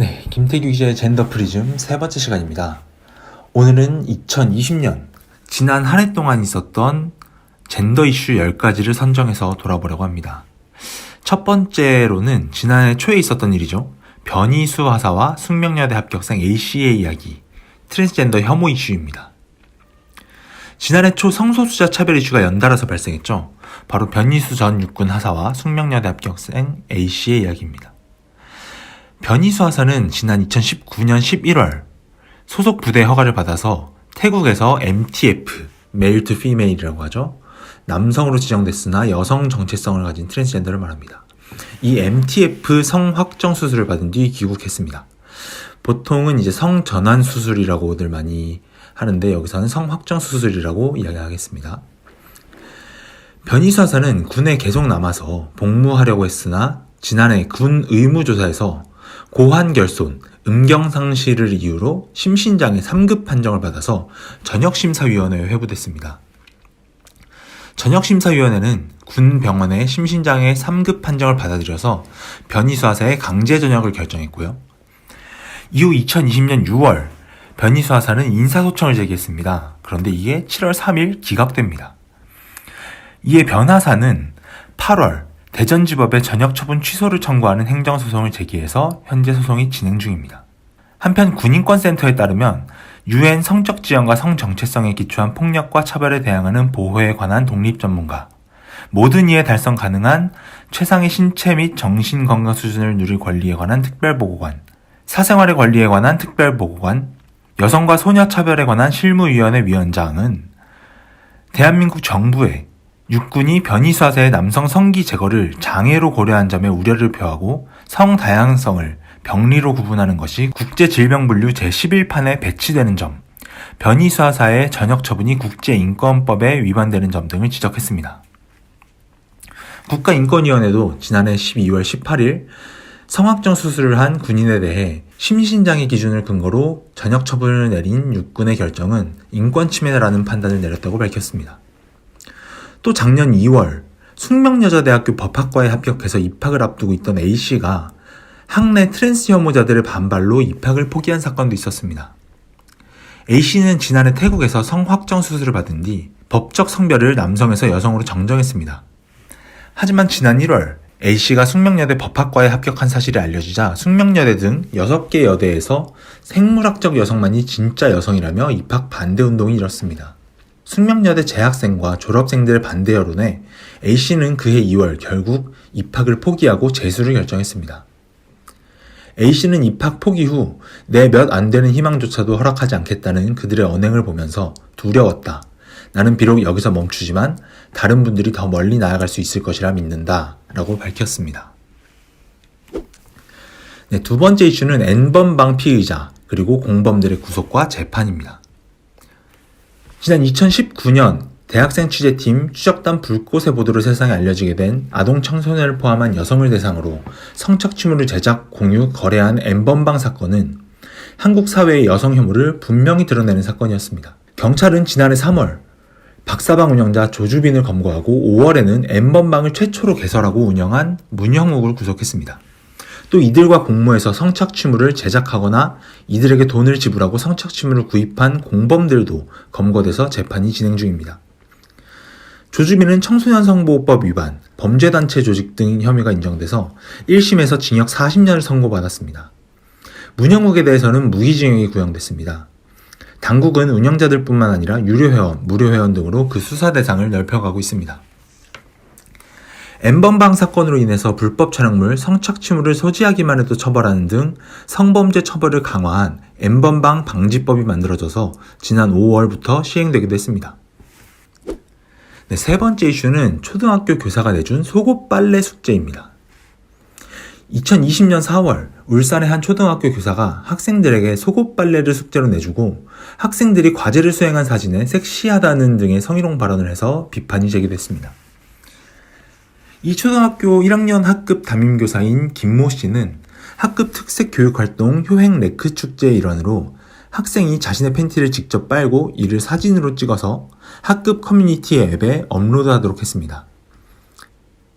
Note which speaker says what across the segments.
Speaker 1: 네, 김태규 기자의 젠더 프리즘 세 번째 시간입니다. 오늘은 2020년 지난 한 해 동안 있었던 젠더 이슈 10가지를 선정해서 돌아보려고 합니다. 첫 번째로는 지난해 초에 있었던 일이죠. 변희수 하사와 숙명여대 합격생 A씨의 이야기, 트랜스젠더 혐오 이슈입니다. 지난해 초 성소수자 차별 이슈가 연달아서 발생했죠. 바로 변희수 전 육군 하사와 숙명여대 합격생 A씨의 이야기입니다. 변희수 하사는 지난 2019년 11월 소속 부대 허가를 받아서 태국에서 MTF, 메일 투 피메일이라고 하죠. 남성으로 지정됐으나 여성 정체성을 가진 트랜스젠더를 말합니다. 이 MTF 성 확정 수술을 받은 뒤 귀국했습니다. 보통은 이제 성 전환 수술이라고들 많이 하는데 여기서는 성 확정 수술이라고 이야기하겠습니다. 변희수 하사는 군에 계속 남아서 복무하려고 했으나 지난해 군 의무조사에서 고환결손, 음경상실을 이유로 심신장애 3급 판정을 받아서 전역심사위원회에 회부됐습니다. 전역심사위원회는 군 병원의 심신장애 3급 판정을 받아들여서 변희수 하사의 강제 전역을 결정했고요. 이후 2020년 6월 변희수 하사는 인사소청을 제기했습니다. 그런데 이게 7월 3일 기각됩니다. 이에 변 하사는 8월 대전지법에 전역 처분 취소를 청구하는 행정소송을 제기해서 현재 소송이 진행 중입니다. 한편 군인권센터에 따르면 유엔 성적 지형과 성 정체성에 기초한 폭력과 차별에 대항하는 보호에 관한 독립 전문가, 모든 이에 달성 가능한 최상의 신체 및 정신 건강 수준을 누릴 권리에 관한 특별보고관, 사생활의 권리에 관한 특별보고관, 여성과 소녀 차별에 관한 실무위원회 위원장은 대한민국 정부에 육군이 변이수하사의 남성 성기 제거를 장애로 고려한 점에 우려를 표하고 성 다양성을 병리로 구분하는 것이 국제질병분류 제11판에 배치되는 점, 변이수하사의 전역 처분이 국제인권법에 위반되는 점 등을 지적했습니다. 국가인권위원회도 지난해 12월 18일 성악정 수술을 한 군인에 대해 심신장애 기준을 근거로 전역 처분을 내린 육군의 결정은 인권 침해라는 판단을 내렸다고 밝혔습니다. 또 작년 2월 숙명여자대학교 법학과에 합격해서 입학을 앞두고 있던 A씨가 학내 트랜스 혐오자들의 반발로 입학을 포기한 사건도 있었습니다. A씨는 지난해 태국에서 성확정 수술을 받은 뒤 법적 성별을 남성에서 여성으로 정정했습니다. 하지만 지난 1월 A씨가 숙명여대 법학과에 합격한 사실이 알려지자 숙명여대 등 6개 여대에서 생물학적 여성만이 진짜 여성이라며 입학 반대 운동이 일었습니다. 숙명여대 재학생과 졸업생들의 반대 여론에 A씨는 그해 2월 결국 입학을 포기하고 재수를 결정했습니다. A씨는 입학 포기 후 내 몇 안 되는 희망조차도 허락하지 않겠다는 그들의 언행을 보면서 두려웠다. 나는 비록 여기서 멈추지만 다른 분들이 더 멀리 나아갈 수 있을 것이라 믿는다. 라고 밝혔습니다. 네, 두 번째 이슈는 N번방 피의자, 그리고 공범들의 구속과 재판입니다. 지난 2019년 대학생 취재팀 추적단 불꽃의 보도를 세상에 알려지게 된 아동 청소년을 포함한 여성을 대상으로 성착취물을 제작, 공유, 거래한 N번방 사건은 한국 사회의 여성 혐오를 분명히 드러내는 사건이었습니다. 경찰은 지난해 3월 박사방 운영자 조주빈을 검거하고 5월에는 N번방을 최초로 개설하고 운영한 문형욱을 구속했습니다. 또 이들과 공모해서 성착취물을 제작하거나 이들에게 돈을 지불하고 성착취물을 구입한 공범들도 검거돼서 재판이 진행 중입니다. 조주빈은 청소년 성보호법 위반, 범죄단체 조직 등 혐의가 인정돼서 1심에서 징역 40년을 선고받았습니다. 문영욱에 대해서는 무기징역이 구형됐습니다. 당국은 운영자들뿐만 아니라 유료회원, 무료회원 등으로 그 수사 대상을 넓혀가고 있습니다. N번방 사건으로 인해서 불법 촬영물, 성착취물을 소지하기만 해도 처벌하는 등 성범죄 처벌을 강화한 N번방 방지법이 만들어져서 지난 5월부터 시행되기도 했습니다. 네, 세 번째 이슈는 초등학교 교사가 내준 속옷 빨래 숙제입니다. 2020년 4월 울산의 한 초등학교 교사가 학생들에게 속옷 빨래를 숙제로 내주고 학생들이 과제를 수행한 사진에 섹시하다는 등의 성희롱 발언을 해서 비판이 제기됐습니다. 이 초등학교 1학년 학급 담임교사인 김모 씨는 학급 특색 교육 활동 효행 레크 축제의 일환으로 학생이 자신의 팬티를 직접 빨고 이를 사진으로 찍어서 학급 커뮤니티 앱에 업로드하도록 했습니다.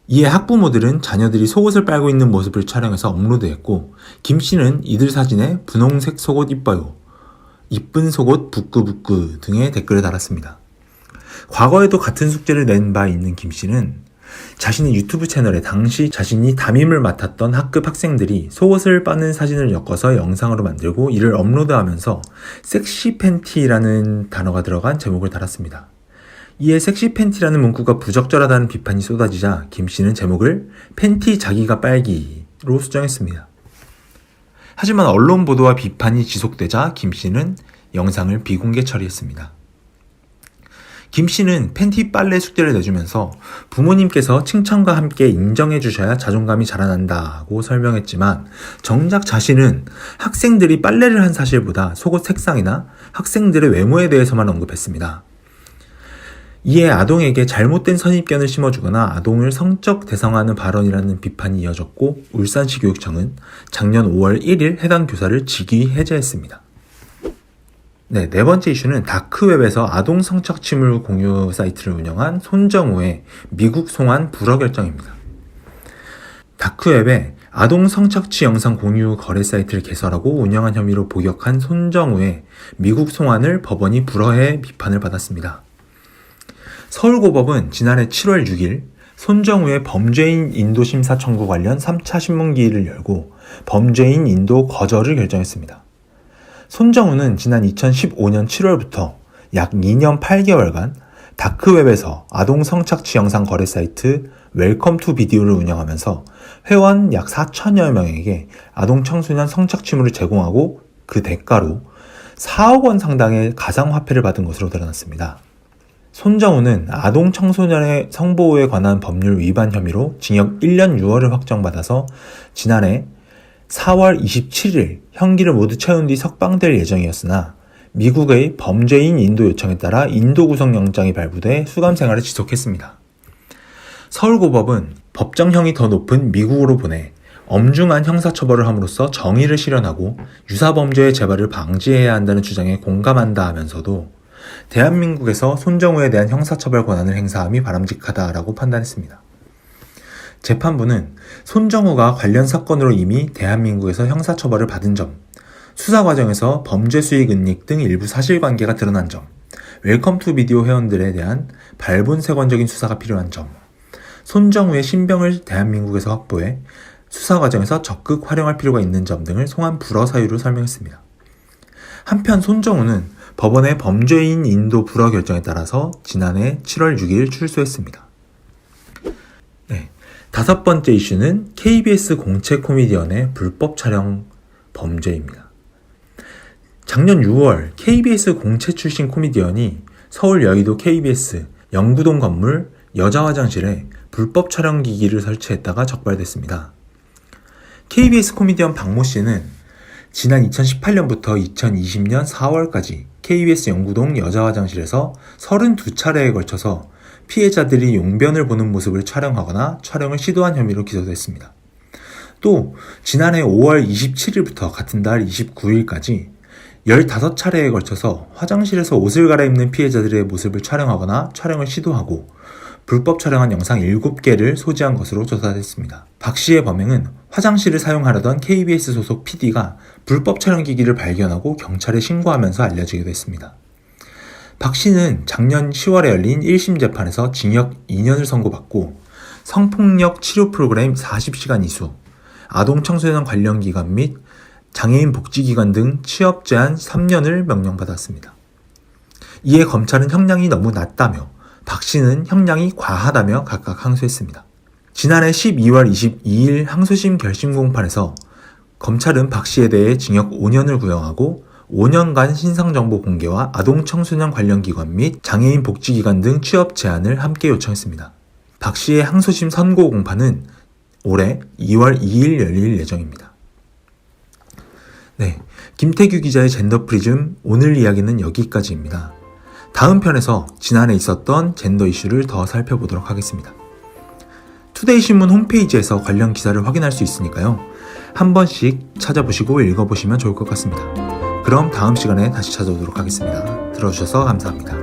Speaker 1: 이에 학부모들은 자녀들이 속옷을 빨고 있는 모습을 촬영해서 업로드했고 김 씨는 이들 사진에 분홍색 속옷 이뻐요. 이쁜 속옷 부끄부끄 등의 댓글을 달았습니다. 과거에도 같은 숙제를 낸 바 있는 김 씨는 자신의 유튜브 채널에 당시 자신이 담임을 맡았던 학급 학생들이 속옷을 빠는 사진을 엮어서 영상으로 만들고 이를 업로드하면서 섹시 팬티라는 단어가 들어간 제목을 달았습니다. 이에 섹시 팬티라는 문구가 부적절하다는 비판이 쏟아지자 김 씨는 제목을 팬티 자기가 빨기로 수정했습니다. 하지만 언론 보도와 비판이 지속되자 김 씨는 영상을 비공개 처리했습니다. 김 씨는 팬티 빨래 숙제를 내주면서 부모님께서 칭찬과 함께 인정해 주셔야 자존감이 자라난다고 설명했지만 정작 자신은 학생들이 빨래를 한 사실보다 속옷 색상이나 학생들의 외모에 대해서만 언급했습니다. 이에 아동에게 잘못된 선입견을 심어주거나 아동을 성적 대상화하는 발언이라는 비판이 이어졌고 울산시 교육청은 작년 5월 1일 해당 교사를 직위 해제했습니다. 네, 네 번째 이슈는 다크웹에서 아동 성착취물 공유 사이트를 운영한 손정우의 미국 송환 불허 결정입니다. 다크웹에 아동 성착취 영상 공유 거래 사이트를 개설하고 운영한 혐의로 복역한 손정우의 미국 송환을 법원이 불허해 비판을 받았습니다. 서울고법은 지난해 7월 6일 손정우의 범죄인 인도 심사 청구 관련 3차 신문기일을 열고 범죄인 인도 거절을 결정했습니다. 손정우는 지난 2015년 7월부터 약 2년 8개월간 다크웹에서 아동 성착취 영상 거래 사이트 웰컴 투 비디오를 운영하면서 회원 약 4천여 명에게 아동 청소년 성착취물을 제공하고 그 대가로 4억 원 상당의 가상 화폐를 받은 것으로 드러났습니다. 손정우는 아동 청소년의 성보호에 관한 법률 위반 혐의로 징역 1년 6월을 확정받아서 지난해 4월 27일 형기를 모두 채운 뒤 석방될 예정이었으나 미국의 범죄인 인도 요청에 따라 인도 구속 영장이 발부돼 수감 생활을 지속했습니다. 서울고법은 법정형이 더 높은 미국으로 보내 엄중한 형사처벌을 함으로써 정의를 실현하고 유사범죄의 재발을 방지해야 한다는 주장에 공감한다 하면서도 대한민국에서 손정우에 대한 형사처벌 권한을 행사함이 바람직하다라고 판단했습니다. 재판부는 손정우가 관련 사건으로 이미 대한민국에서 형사처벌을 받은 점, 수사 과정에서 범죄 수익 은닉 등 일부 사실관계가 드러난 점, 웰컴 투 비디오 회원들에 대한 발본색원적인 수사가 필요한 점, 손정우의 신병을 대한민국에서 확보해 수사 과정에서 적극 활용할 필요가 있는 점 등을 송환 불허 사유로 설명했습니다. 한편 손정우는 법원의 범죄인 인도 불허 결정에 따라서 지난해 7월 6일 출소했습니다. 네. 다섯 번째 이슈는 KBS 공채 코미디언의 불법 촬영 범죄입니다. 작년 6월 KBS 공채 출신 코미디언이 서울 여의도 KBS 영구동 건물 여자 화장실에 불법 촬영 기기를 설치했다가 적발됐습니다. KBS 코미디언 박모 씨는 지난 2018년부터 2020년 4월까지 KBS 영구동 여자 화장실에서 32차례에 걸쳐서 피해자들이 용변을 보는 모습을 촬영하거나 촬영을 시도한 혐의로 기소됐습니다. 또 지난해 5월 27일부터 같은 달 29일까지 15차례에 걸쳐서 화장실에서 옷을 갈아입는 피해자들의 모습을 촬영하거나 촬영을 시도하고 불법 촬영한 영상 7개를 소지한 것으로 조사됐습니다. 박 씨의 범행은 화장실을 사용하려던 KBS 소속 PD가 불법 촬영 기기를 발견하고 경찰에 신고하면서 알려지게 됐습니다. 박 씨는 작년 10월에 열린 1심 재판에서 징역 2년을 선고받고 성폭력 치료 프로그램 40시간 이수, 아동 청소년 관련 기관 및 장애인 복지기관 등 취업 제한 3년을 명령받았습니다. 이에 검찰은 형량이 너무 낮다며 박 씨는 형량이 과하다며 각각 항소했습니다. 지난해 12월 22일 항소심 결심 공판에서 검찰은 박 씨에 대해 징역 5년을 구형하고 5년간 신상정보 공개와 아동 청소년 관련 기관 및 장애인 복지기관 등 취업 제한을 함께 요청했습니다. 박 씨의 항소심 선고 공판은 올해 2월 2일 열릴 예정입니다. 네. 김태규 기자의 젠더 프리즘 오늘 이야기는 여기까지입니다. 다음 편에서 지난해 있었던 젠더 이슈를 더 살펴보도록 하겠습니다. 투데이 신문 홈페이지에서 관련 기사를 확인할 수 있으니까요. 한 번씩 찾아보시고 읽어보시면 좋을 것 같습니다. 그럼 다음 시간에 다시 찾아오도록 하겠습니다. 들어주셔서 감사합니다.